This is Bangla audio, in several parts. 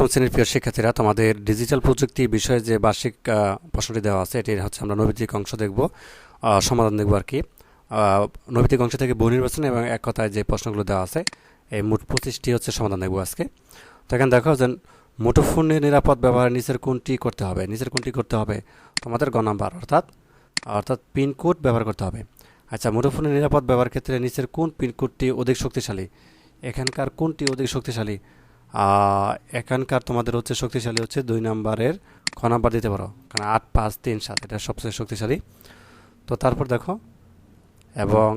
অষ্টম শ্রেণির প্রিয় শিক্ষার্থীরা, তোমাদের ডিজিটাল প্রযুক্তি বিষয়ে যে বার্ষিক প্রশ্নটি দেওয়া আছে, এটির হচ্ছে আমরা নৈতিক অংশ দেখব সমাধান দেখব আর কি। নৈতিক অংশ থেকে বহু এবং এক কথায় যে প্রশ্নগুলো দেওয়া আছে, এই মোট পঁচিশটি হচ্ছে সমাধান দেখব আজকে। তো এখানে দেখো যে মুঠোফোনের নিরাপদ ব্যবহার নিচের কোনটি করতে হবে? নিচের কোনটি করতে হবে? তোমাদের গ নাম্বার, অর্থাৎ অর্থাৎ পিনকোড ব্যবহার করতে হবে। আচ্ছা মুঠোফোনের নিরাপদ ব্যবহার ক্ষেত্রে নিচের কোন পিনকোডটি অধিক শক্তিশালী? এখানকার কোনটি অধিক শক্তিশালী? এখানকার তোমাদের হচ্ছে শক্তিশালী হচ্ছে দুই নাম্বারের খ নাম্বার দিতে পারো। কারণ আট, পাঁচ, তিন, সাত, এটা সবচেয়ে শক্তিশালী। তো তারপর দেখো, এবং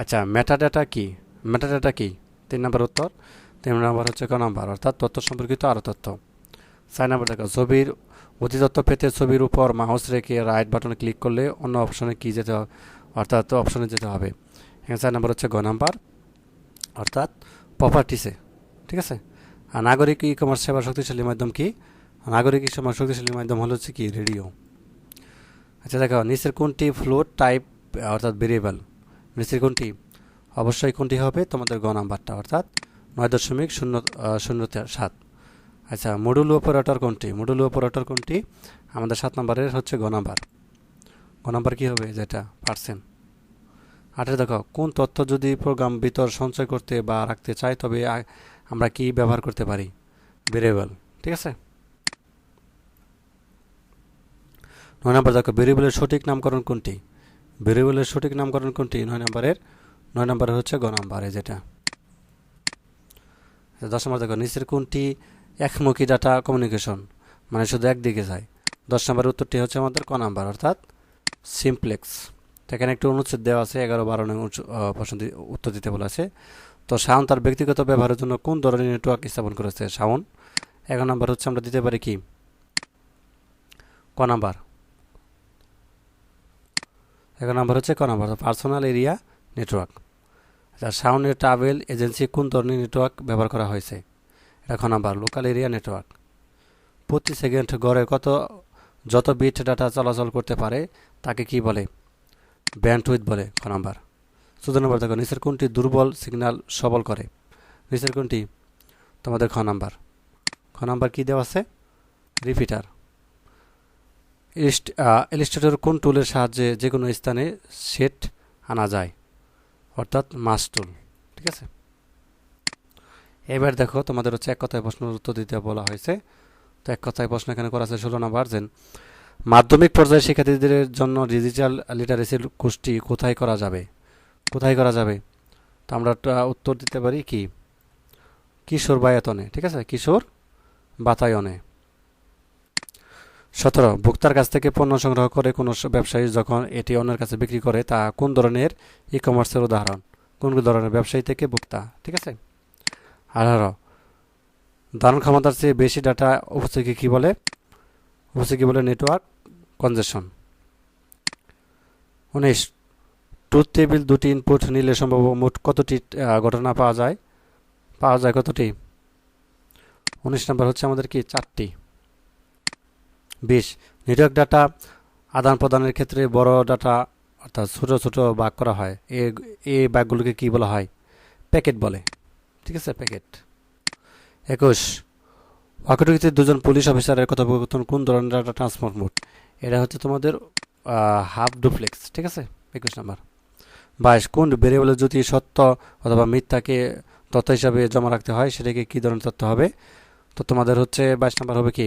আচ্ছা মেটাডাটা কি? মেটাডাটা কি? তিন নাম্বার উত্তর? তিন নম্বর হচ্ছে ক নাম্বার? অর্থাৎ তথ্য সম্পর্কিত আরও তথ্য। চার নাম্বার দেখো, ছবির অধিতত্ত্ব পেতে ছবির উপর মাউস রেখে রাইট বাটনে ক্লিক করলে অন্য অপশনে কি যেতে হবে অর্থাৎ অপশনে যেতে হবে। এখানে চার নাম্বার হচ্ছে গ নাম্বার। অর্থাৎ প্রপার্টিসে ঠিক আছে? আর নাগরিক ই কমার্স সেবা শক্তিশালী মাধ্যম কি? নাগরিক ই সেবা শক্তিশালী মাধ্যম হলো হচ্ছে কি রেডিও আচ্ছা দেখো, নিচের কোনটি ফ্লোট টাইপ অর্থাৎ ভেরিয়েবল নিচের কোনটি? অবশ্যই কোনটি হবে? তোমাদের গ নাম্বারটা, অর্থাৎ নয় দশমিক শূন্য শূন্য সাত। আচ্ছা মডুল অপারেটর কোনটি? মডুল অপারেটর কোনটি? আমাদের সাত নম্বরের হচ্ছে গ নাম্বার। গ নাম্বার কী হবে? যেটা পার্সেন্ট আটে দেখো, কোন তথ্য যদি প্রোগ্রাম ভিতর সঞ্চয় করতে বা রাখতে চাই তবে আমরা কি ব্যবহার করতে পারি? ভেরিয়েবল ঠিক আছে? নয় নম্বর দেখো ভেরিয়েবলের সঠিক নামকরণ কোনটি? ভেরিয়েবলের সঠিক নামকরণ কোনটি? নয় নম্বরের নয় নম্বরের হচ্ছে গ নম্বরে যেটা। দশ নম্বর দেখো, নিচের কোনটি? একমুখী ডাটা কমিউনিকেশন মানে শুধু একদিকে যায়। দশ নম্বরের উত্তরটি হচ্ছে আমাদের ক নাম্বার, অর্থাৎ সিমপ্লেক্স তো এখানে একটু অনুচ্ছেদ দেওয়া আছে এগারো বারো নং প্রশ্ন উত্তর দিতে বলা আছে তো শাওন তার ব্যক্তিগত ব্যবহারের জন্য কোন ধরনের নেটওয়ার্ক স্থাপন করেছে? শাওন, এগারো নাম্বার হচ্ছে আমরা দিতে পারি কি? ক নাম্বার? এগারো নাম্বার হচ্ছে ক নাম্বার? পার্সোনাল এরিয়া নেটওয়ার্ক আচ্ছা শাওনের ট্রাভেল এজেন্সি কোন ধরনের নেটওয়ার্ক ব্যবহার করা হয়েছে? এটা খ নাম্বার লোকাল এরিয়া নেটওয়ার্ক প্রতি সেকেন্ড গড়ে কত যত বিট ডাটা চলাচল করতে পারে, তাকে কি বলে? ব্যান্ডউইথ বলে খ নাম্বার। চোদ্দ নম্বর দেখো, নিচের কোনটি দুর্বল সিগন্যাল সবল করে। নিচের কোনটি তোমাদের খ নাম্বার। খ নাম্বার কি দেওয়া আছে? রিপিটার ইলিস্ট্রেটর কোন টুলের সাহায্যে যে কোনো স্থানে সেট আনা যায়? অর্থাৎ মাস টুল ঠিক আছে? এবার দেখো, তোমাদের হচ্ছে এক কথায় প্রশ্নের উত্তর দিতে বলা হয়েছে। তো এক কথায় প্রশ্ন এখানে করা আছে, ষোলো নাম্বার যে মাধ্যমিক পর্যায়ে শিক্ষার্থীদের জন্য ডিজিটাল লিটারেসির কোর্সটি কোথায় করা যাবে? কোথায় করা যাবে? তো আমরা উত্তর দিতে পারি কি? কিশোর বায়াতনে, ঠিক আছে? কিশোর বাতায়নে। সতেরো, ভোক্তার কাছ থেকে পণ্য সংগ্রহ করে কোনো ব্যবসায়ী যখন এটি অন্যের কাছে বিক্রি করে, তা কোন ধরনের ই কমার্সের উদাহরণ? কোন ধরনের ব্যবসায়ী থেকে ভোক্তা? ঠিক আছে? আঠারো ধারণ ক্ষমতার চেয়ে বেশি ডাটা উপস্থিতি কী বলে? উপস্থিতি বলে নেটওয়ার্ক কনজেশন উনিশ ট্রুথ টেবিল দুটি ইনপুট নিলে সম্ভব মোট কতটি ঘটনা পাওয়া যায়? পাওয়া যায় কতটি? উনিশ নম্বর হচ্ছে আমাদের কি? চারটি। বিশ নেটওয়ার্ক ডাটা আদান প্রদানের ক্ষেত্রে বড় ডাটা অর্থাৎ ছোট ছোট ভাগ করা হয়। এ এই ভাগগুলোকে কি বলা হয়? প্যাকেট বলে। ঠিক আছে? প্যাকেট একুশ ওয়াকিটকিতে দুজন পুলিশ অফিসারের কথোপকথন কোন ধরনের ডাটা ট্রান্সফার মোড এটা হচ্ছে তোমাদের হাফ ডুপ্লেক্স ঠিক আছে? একুশ নাম্বার। বাইশ, কোন ভেরিয়েবলের যদি সত্য অথবা মিথ্যাকে তথ্য হিসাবে জমা রাখতে হয়, সেটাকে কী ধরনের তথ্য হবে? তো তোমাদের হচ্ছে বাইশ নাম্বার হবে কি?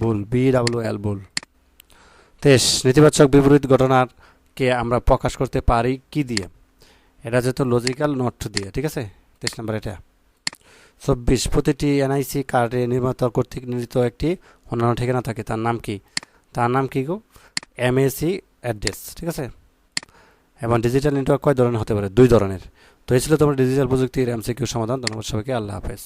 ভুল বি ডাব্লিউ এল ভুল। তেইশ, নেতিবাচক বিপরীত ঘটনাকে আমরা প্রকাশ করতে পারি কি দিয়ে? এটা যেহেতু লজিক্যাল নোট দিয়ে, ঠিক আছে? তেইশ নাম্বার এটা। চব্বিশ, প্রতিটি এনআইসি কার্ডে নির্মাতা কর্তৃক নির্মিত একটি অন্যান্য ঠিকানা থাকে। তার নাম কি? তার নাম কি গো? এমএসি অ্যাড্রেস ঠিক আছে? এবং ডিজিটাল নেটওয়ার্ক কয় ধরনের হতে পারে? দুই ধরনের। তো এই ছিল তোমার ডিজিটাল প্রযুক্তির এমসিকিউ সমাধান। ধন্যবাদ সবাইকে। আল্লাহ হাফেজ।